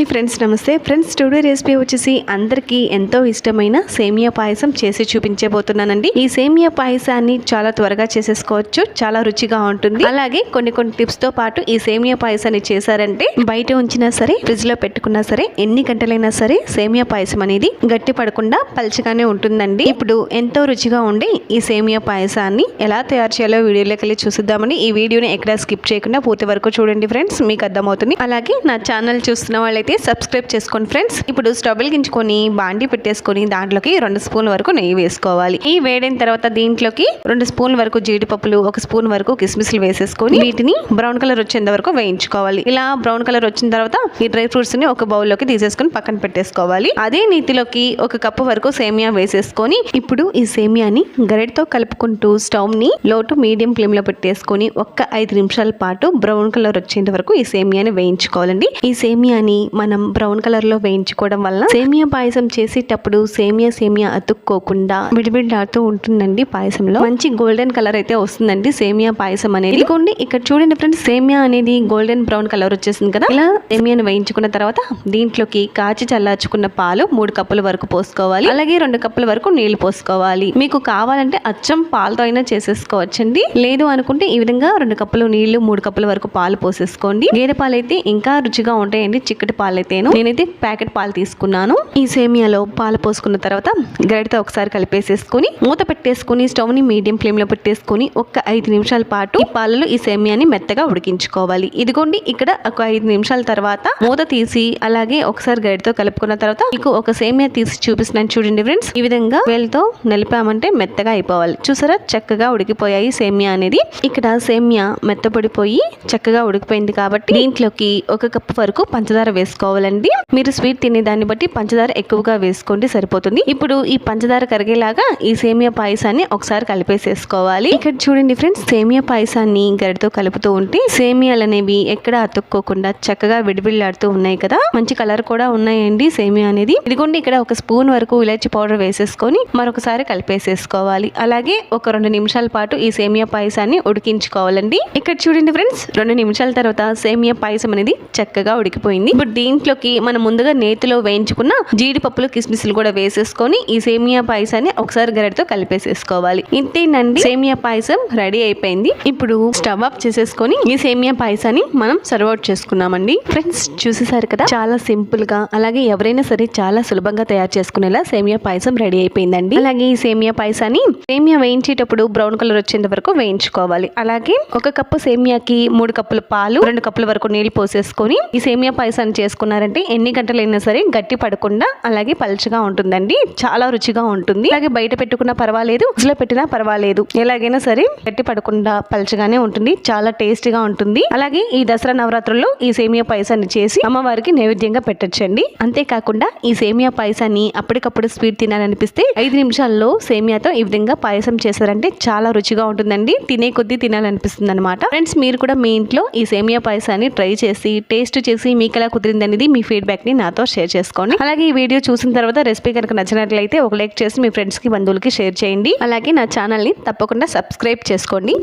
Hi friends నమస్తే. Friends today recipe వచ్చేసి అందరికీ ఎంతో ఇష్టమైన సేమియా పాయసం చేసి చూపించబోతున్నానండి. ఈ సేమియా పాయసాన్ని చాలా త్వరగా చేసేసుకోవచ్చు చాలా రుచిగా ఉంటుంది. అలాగే కొన్ని కొన్ని టిప్స్తో పాటు ఈ సేమియా పాయసాన్ని చేశారంటే బయట ఉంచినా సరే ఫ్రిడ్జ్లో పెట్టుకున్నా సరే ఎన్ని గంటలైనా సరే సేమియా పాయసం అనేది గట్టి పడకుండా పలచగానే ఉంటుందండి. ఇప్పుడు ఎంతో రుచిగా ఉండే ఈ సేమియా పాయసాన్ని ఎలా తయారు చేయాలో వీడియోలోకి వెళ్ళి చూసిద్దామని ఈ వీడియోని ఎక్కడ స్కిప్ చేయకుండా పూర్తి వరకు చూడండి ఫ్రెండ్స్ మీకు అర్థమవుతుంది. అలాగే నా ఛానల్ చూస్తున్న వాళ్ళైతే సబ్స్క్రైబ్ చేసుకోండి ఫ్రెండ్స్. ఇప్పుడు స్టవ్ వెలిగించుకొని బాండి పెట్టేసుకొని దాంట్లోకి రెండు స్పూన్ వరకు నెయ్యి వేసుకోవాలి. ఈ వేడైన తర్వాత దీంట్లోకి రెండు స్పూన్ వరకు జీడిపప్పులు ఒక స్పూన్ వరకు కిస్మిస్లు వేసేసుకొని వీటిని బ్రౌన్ కలర్ వచ్చేంత వరకు వేయించుకోవాలి. ఇలా బ్రౌన్ కలర్ వచ్చిన తర్వాత ఈ డ్రై ఫ్రూట్స్ని ఒక బౌల్లోకి తీసేసుకొని పక్కన పెట్టేసుకోవాలి. అదే నీతిలోకి ఒక కప్పు వరకు సేమియా వేసేసుకొని ఇప్పుడు ఈ సేమియాని గరిటతో కలుపుకుంటూ స్టవ్ని లో టు మీడియం ఫ్లేమ్లో పెట్టేసుకొని ఒక్క ఐదు నిమిషాల పాటు బ్రౌన్ కలర్ వచ్చేంత వరకు ఈ సేమియాని వేయించుకోవాలండి. ఈ సేమియాని మనం బ్రౌన్ కలర్లో వేయించుకోవడం వల్ల సేమియా పాయసం చేసేటప్పుడు సేమియా సేమియా అతుక్కోకుండా విడివిడిలాడుతూ ఉంటుందండి పాయసంలో. మంచి గోల్డెన్ కలర్ అయితే వస్తుందండి సేమియా పాయసం అనేది. ఇదిగోండి ఇక్కడ చూడండి ఫ్రెండ్స్ సేమియా అనేది గోల్డెన్ బ్రౌన్ కలర్ వచ్చేసింది కదా. ఇలా సేమియాను వేయించుకున్న తర్వాత దీంట్లోకి కాచి చల్లార్చుకున్న పాలు మూడు కప్పుల వరకు పోసుకోవాలి. అలాగే రెండు కప్పుల వరకు నీళ్ళు పోసుకోవాలి. మీకు కావాలంటే అచ్చం పాలతో అయినా చేసేసుకోవచ్చండి. లేదు అనుకుంటే ఈ విధంగా రెండు కప్పులు నీళ్ళు మూడు కప్పుల వరకు పాలు పోసేసుకోండి. గేదె పాలు అయితే ఇంకా రుచిగా ఉంటాయండి చిక్కటి పాలు పాలైతేను నేనైతే ప్యాకెట్ పాలు తీసుకున్నాను. ఈ సేమియాలో పాలు పోసుకున్న తర్వాత గరిటతో ఒకసారి కలిపేసేసుకుని మూత పెట్టేసుకుని స్టవ్ని మీడియం ఫ్లేమ్లో పెట్టేసుకుని ఒక్క ఐదు నిమిషాల పాటు ఈ పాలలో ఈ సేమియాని మెత్తగా ఉడికించుకోవాలి. ఇదిగోండి ఇక్కడ ఒక ఐదు నిమిషాల తర్వాత మూత తీసి అలాగే ఒకసారి గరిటతో కలుపుకున్న తర్వాత మీకు ఒక సేమియా తీసి చూపిస్తున్నాను చూడండి ఫ్రెండ్స్ ఈ విధంగా వేలతో నలిపామంటే మెత్తగా అయిపోవాలి. చూసారా చక్కగా ఉడికిపోయాయి సేమియా అనేది. ఇక్కడ సేమియా మెత్తపడిపోయి చక్కగా ఉడికిపోయింది కాబట్టి దీంట్లోకి ఒక కప్పు వరకు పంచదార వేసుకోవాలండి. మీరు స్వీట్ తినే దాన్ని బట్టి పంచదార ఎక్కువగా వేసుకోండి సరిపోతుంది. ఇప్పుడు ఈ పంచదార కరిగేలాగా ఈ సేమియా పాయసాన్ని ఒకసారి కలిపేసేసుకోవాలి. ఇక్కడ చూడండి ఫ్రెండ్స్ సేమియా పాయసాన్ని గరిటతో కలుపుతూ ఉంటే సేమియాలు అనేవి ఎక్కడ అతుక్కోకుండా చక్కగా విడివిళ్ళాడుతూ ఉన్నాయి కదా. మంచి కలర్ కూడా ఉన్నాయండి సేమియా అనేది. ఇదిగోండి ఇక్కడ ఒక స్పూన్ వరకు ఇలాచి పౌడర్ వేసేసుకొని మరొకసారి కలిపేసేసుకోవాలి. అలాగే ఒక రెండు నిమిషాల పాటు ఈ సేమియా పాయసాన్ని ఉడికించుకోవాలండి. ఇక్కడ చూడండి ఫ్రెండ్స్ రెండు నిమిషాల తర్వాత సేమియా పాయసం అనేది చక్కగా ఉడికిపోయింది. ఇప్పుడు దీంట్లోకి మనం ముందుగా నేతిలో వేయించుకున్న జీడిపప్పులు కిస్మిస్లు కూడా వేసేసుకొని ఈ సేమియా పాయసాన్ని ఒకసారి గరిటతో కలిపేసేసుకోవాలి. ఇంతేనండి సేమియా పాయసం రెడీ అయిపోయింది. ఇప్పుడు స్టవ్ ఆఫ్ చేసేసుకొని ఈ సేమియా పాయసాన్ని మనం సర్వ్ అవుట్ చేసుకున్నామండి. ఫ్రెండ్స్ చూసేసారు కదా? చాలా సింపుల్గా అలాగే ఎవరైనా సరే చాలా సులభంగా తయారు చేసుకునేలా సేమియా పాయసం రెడీ అయిపోయిందండి. అలాగే ఈ సేమియా పాయసాన్ని సేమియా వేయించేటప్పుడు బ్రౌన్ కలర్ వచ్చేంత వరకు వేయించుకోవాలి. అలాగే ఒక కప్పు సేమియాకి మూడు కప్పుల పాలు రెండు కప్పుల వరకు నీళ్ళు పోసేసుకొని ఈ సేమియా పాయసాన్ని చేసుకున్నారంటే ఎన్ని గంటలైనా సరే గట్టి పడకుండా అలాగే పలుచగా ఉంటుందండి. చాలా రుచిగా ఉంటుంది. అలాగే బయట పెట్టుకున్నా పర్వాలేదు ఫ్రిడ్జ్ పెట్టినా పర్వాలేదు. ఎలాగైనా సరే గట్టి పడకుండా పలుచగానే ఉంటుంది. చాలా టేస్టీగా ఉంటుంది. అలాగే ఈ దసరా నవరాత్రుల్లో ఈ సేమియా పాయసాన్ని చేసి అమ్మవారికి నైవేద్యంగా పెట్టచ్చండి. అంతేకాకుండా ఈ సేమియా పాయసాన్ని అప్పటికప్పుడు స్వీట్ తినాలనిపిస్తే ఐదు నిమిషాల్లో సేమియాతో ఈ విధంగా పాయసం చేశారంటే చాలా రుచిగా ఉంటుందండి. తినే కొద్దీ తినాలనిపిస్తుంది అనమాట ఫ్రెండ్స్ మీరు కూడా మీ ఇంట్లో ఈ సేమియా పాయసాన్ని ట్రై చేసి టేస్ట్ చేసి మీకు ఎలా కుదిరింది అనేది మీ ఫీడ్బ్యాక్ని నాతో షేర్ చేసుకోండి. అలాగే ఈ వీడియో చూసిన తర్వాత రెసిపీ కనుక నచ్చినట్లయితే ఒక లైక్ చేసి మీ ఫ్రెండ్స్కి బంధువులకి షేర్ చేయండి. అలాగే నా ఛానల్ని తప్పకుండా సబ్స్క్రైబ్ చేసుకోండి.